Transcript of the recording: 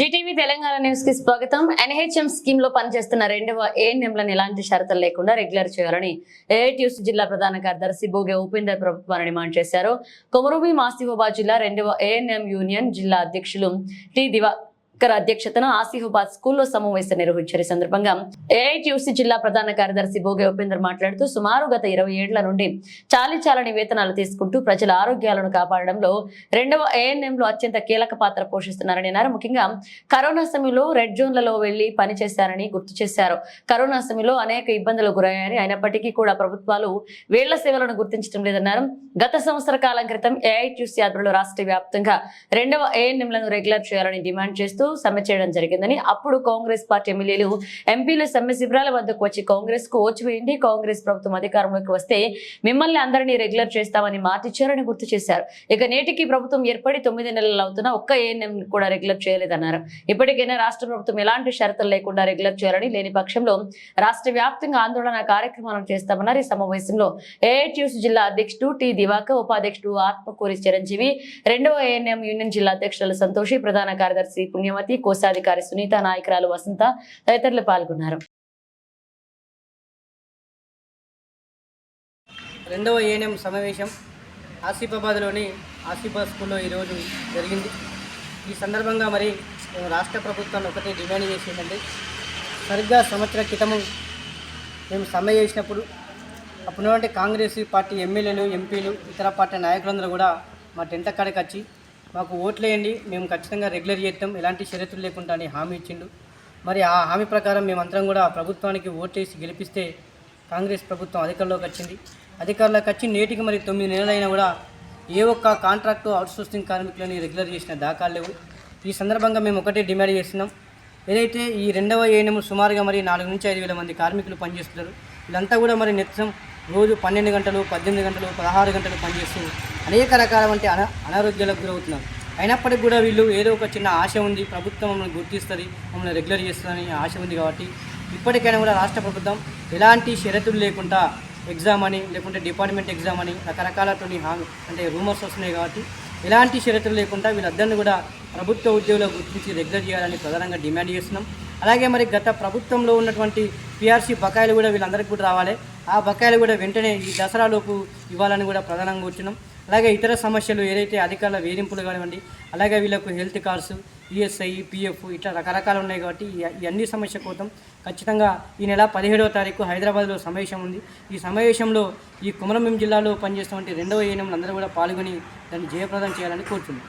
Zee TV Telangana న్యూస్కి స్వాగతం. NHM స్కీమ్లో పనిచేస్తున్న రెండవ ఏఎన్ఎంలను ఎలాంటి షరతులు లేకుండా రెగ్యులర్ చేయాలని ఏఐటియూసీ జిల్లా ప్రధాన కార్యదర్శి బోగే ఉపేందర్ ప్రభుత్వాన్ని డిమాండ్ చేశారు. కొమరూబి మాసిఫాబాద్ జిల్లా రెండవ ఏఎన్ఎం యూనియన్ జిల్లా అధ్యక్షులు టి దివా దివాకర్ అధ్యక్షతన ఆసిఫాబాద్ స్కూల్లో సమావేశం నిర్వహించారు. సందర్భంగా ఏఐటియూసీ జిల్లా ప్రధాన కార్యదర్శి భోగి ఉపేందర్ మాట్లాడుతూ సుమారు గత ఇరవై ఏళ్ళ నుండి చాలి చాలని వేతనాలు తీసుకుంటూ ప్రజల ఆరోగ్యాలను కాపాడడంలో రెండవ ఏఎన్ఎంలో అత్యంత కీలక పాత్ర పోషిస్తున్నారని అన్నారు. ముఖ్యంగా కరోనా సమయంలో రెడ్ జోన్లలో వెళ్ళి పనిచేశారని గుర్తు చేశారు. కరోనా సమయంలో అనేక ఇబ్బందులు గురయ్యాయని అయినప్పటికీ కూడా ప్రభుత్వాలు వీళ్ళ సేవలను గుర్తించడం లేదన్నారు. గత సంవత్సర కాలం క్రితం ఏఐటీసీ ఆధ్వర్యంలో రాష్ట్ర వ్యాప్తంగా రెండవ ఏఎన్ఎంలను రెగ్యులర్ చేయాలని డిమాండ్ చేస్తూ సమ్మె చేయడం జరిగిందని అప్పుడు కాంగ్రెస్ పార్టీ ఎమ్మెల్యేలు ఎంపీలు సమ్మె శిబిరాల వద్దకు వచ్చి కాంగ్రెస్కు ఓటు వేయండి. కాంగ్రెస్ ప్రభుత్వం అధికారంలోకి వస్తే మిమ్మల్ని అందరినీ రెగ్యులర్ చేస్తామని మాటిచ్చారని గుర్తు చేశారు. ఇక నేటికి ప్రభుత్వం ఏర్పడి తొమ్మిది నెలలు అవుతున్నా ఒక్క ఏఎన్ఎం కూడా రెగ్యులర్ చేయలేదన్నారు. ఇప్పటికైనా రాష్ట్ర ప్రభుత్వం ఎలాంటి షరతులు లేకుండా రెగ్యులర్ చేయాలని లేని పక్షంలో రాష్ట్ర వ్యాప్తంగా ఆందోళన కార్యక్రమాలను చేస్తామన్నారు. ఈ సమావేశంలో ఏఐటియూస్ జిల్లా అధ్యక్షుడు టి దివాకర్ ఉపాధ్యక్షుడు ఆత్మకూరి చిరంజీవి రెండవ ఏఎన్ఎం యూనియన్ జిల్లా అధ్యక్షులు సంతోషి ప్రధాన కార్యదర్శి పుణ్యవతి కోశాధికారి సునీత నాయకురాలు వసంత తదితరులు పాల్గొన్నారు. రెండవ ఏఎన్ఎం సమావేశం ఆసిఫాబాద్లోని ఆసిఫా స్కూల్లో ఈరోజు జరిగింది. ఈ సందర్భంగా మరి మేము రాష్ట్ర ప్రభుత్వాన్ని ఒకటే డిమాండ్ చేసేదండి. సరిగ్గా సంవత్సర క్రితము మేము సమ్మె చేసినప్పుడు అప్పుడు కాంగ్రెస్ పార్టీ ఎమ్మెల్యేలు ఎంపీలు ఇతర పార్టీ నాయకులందరూ కూడా మా టెంట కాడికి వచ్చి మాకు ఓట్లేయండి మేము ఖచ్చితంగా రెగ్యులర్ చేస్తాం ఎలాంటి షరతులు లేకుండా అని హామీ ఇచ్చిండు. మరి ఆ హామీ ప్రకారం మేమందరం కూడా ప్రభుత్వానికి ఓటేసి గెలిపిస్తే కాంగ్రెస్ ప్రభుత్వం అధికారంలోకి వచ్చింది. అధికారంలోకి వచ్చి నేటికి మరి తొమ్మిది నెలలైనా కూడా ఏ ఒక్క కాంట్రాక్టు అవుట్సోర్సింగ్ కార్మికులని రెగ్యులర్ చేసిన దాఖలు లేవు. ఈ సందర్భంగా మేము ఒకటే డిమాండ్ చేస్తున్నాం. ఏదైతే ఈ రెండవ ఏఎన్ఎం సుమారుగా మరి నాలుగు నుంచి ఐదు వేల మంది కార్మికులు పనిచేస్తున్నారు వీళ్ళంతా కూడా మరి నిత్యం రోజు పన్నెండు గంటలు పద్దెనిమిది గంటలు పదహారు గంటలు పనిచేస్తూ అనేక రకాల వంటి అనారోగ్యాలకు గురవుతున్నారు. అయినప్పటికీ కూడా వీళ్ళు ఏదో ఒక చిన్న ఆశ ఉంది. ప్రభుత్వం మమ్మల్ని గుర్తిస్తుంది మమ్మల్ని రెగ్యులర్ చేస్తుందని ఆశ ఉంది కాబట్టి ఇప్పటికైనా కూడా రాష్ట్ర ప్రభుత్వం ఎలాంటి షరతులు లేకుండా ఎగ్జామ్ అని లేకుంటే డిపార్ట్మెంట్ ఎగ్జామ్ అని రకరకాలటువంటి హామీ అంటే రూమర్స్ వస్తున్నాయి కాబట్టి ఎలాంటి షరతులు లేకుండా వీళ్ళందరినీ కూడా ప్రభుత్వ ఉద్యోగులకు గుర్తించి రెగ్యులర్ చేయాలని ప్రధానంగా డిమాండ్ చేస్తున్నాం. అలాగే మరి గత ప్రభుత్వంలో ఉన్నటువంటి పిఆర్సీ బకాయిలు కూడా వీళ్ళందరికీ కూడా రావాలి. ఆ బకాయిలు కూడా వెంటనే ఈ దసరాలోపు ఇవ్వాలని కూడా ప్రధానంగా కూర్చున్నాం. అలాగే ఇతర సమస్యలు ఏదైతే అధికారుల వేధింపులు కానివ్వండి అలాగే వీళ్ళకు హెల్త్ కార్డ్స్ ఈఎస్ఐ పిఎఫ్ ఇట్లా రకరకాలు ఉన్నాయి కాబట్టి ఈ- అన్ని సమస్య కోసం ఖచ్చితంగా ఈ నెల పదిహేడవ తారీఖు హైదరాబాద్లో సమావేశం ఉంది. ఈ సమావేశంలో ఈ కుమరంభీం జిల్లాలో పనిచేస్తున్నటువంటి రెండవ ఏఎన్ఎంలు అందరూ కూడా పాల్గొని దాన్ని జయప్రదం చేయాలని కోరుతున్నాను